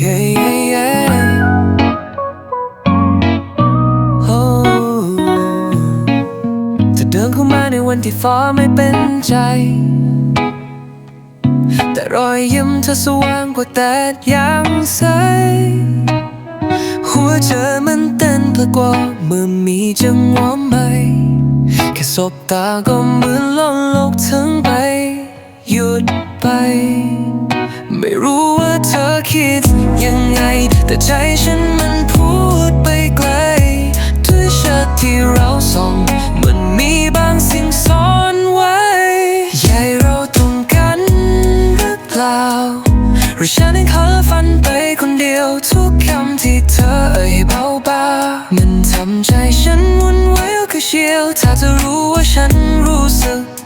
Yeah, yeah, yeah. Oh. จะเดินเข้ามาในวันที่ฟ้าไม่เป็นใจ แต่รอยยิ้มเธอสว่างกว่าแดดยามสหัวใจมันเต้นเพลกว่าเมื่อมีจังหวะใหม่แค่สบตาก็เหมือนโลกโลกทั้งใบหยุดไป ไม่รู้ เธอคิดยังไง แต่ใจฉันมันพูดไปไกลด้วยชัดที่เราสองมันมีบางสิ่งซ่อนไว้ใหญ่เราตรงกันหรือเปล่าหรือฉันเองเพ้อฝันไปคนเดียวทุกคำที่เธอเอ่ยเบาๆมันทำใจฉันวุ่นวายก็เชียวถ้าเธอรู้ว่าฉันรู้สึก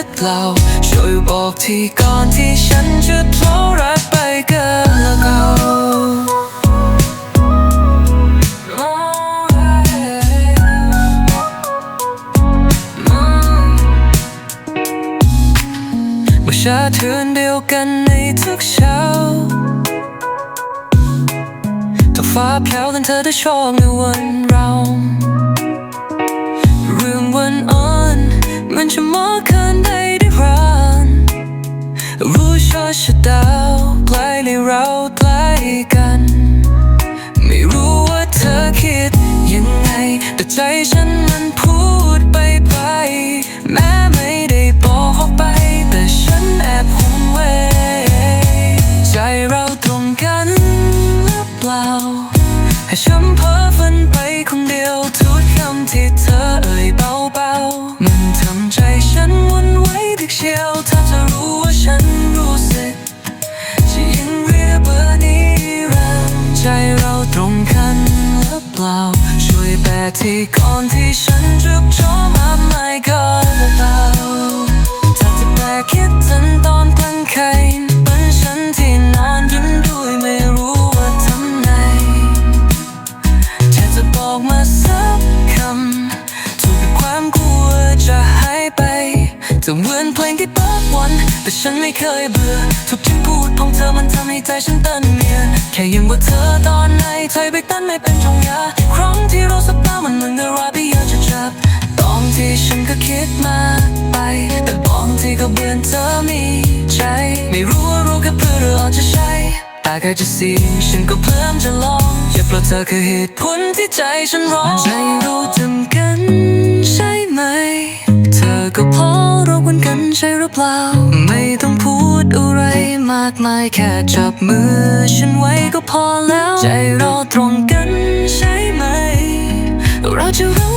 รือเปล่า ช่วยบอกทีก่อนที่ฉันจะโทรรักไปเกินแล้วก็เมื่อชาเทือนเดียวกันในทุกเช้าถ้าฟ้าแผ่วนั้นเธอได้ชอบในวันเรา เรื่องวันอ่อนมันจะมอง ชะดาวใกล้ในเราใกล้กัน ไม่รู้ว่าเธอคิดยังไง แต่ใจฉันมันพูดไปไป แม้ไม่ได้บอกออกไป แต่ฉันแอบห่วงเวใจเราตรงกันหรือเปล่า ให้ฉันเพ้อ ที่ก่อนที่ฉันจะโทรมาไม่ก็เบาถ้าจะแปลคิดถึงตอนกลางคืนเป็นฉันที่นอนยิ้มด้วยไม่รู้ว่าทำไงแค่จะบอกมาสักคำถูกความกลัวจะหายไปจะเหมือนเพลงที่เปิดวัน แต่ฉันไม่เคยเบื่อทุกที่พูดของเธอมันทำให้ใจฉันเต้นเมียนแค่ยังว่าเธอตอนไหนใจไปตั้นไม่เป็นจงยา จะใช่แต่แค่จะสิฉันก็เพลิมจะลองอย่าเพราะเธอคือเหตุผลที่ใจฉันร้องใจเราจำกันใช่ไหม เธอก็พอเราควรกันใช่หรือเปล่า ไม่ต้องพูดอะไรมากมายแค่จับมือฉันไว้ก็พอแล้ว ใจเราตรงกันใช่ไหม เราจะรัก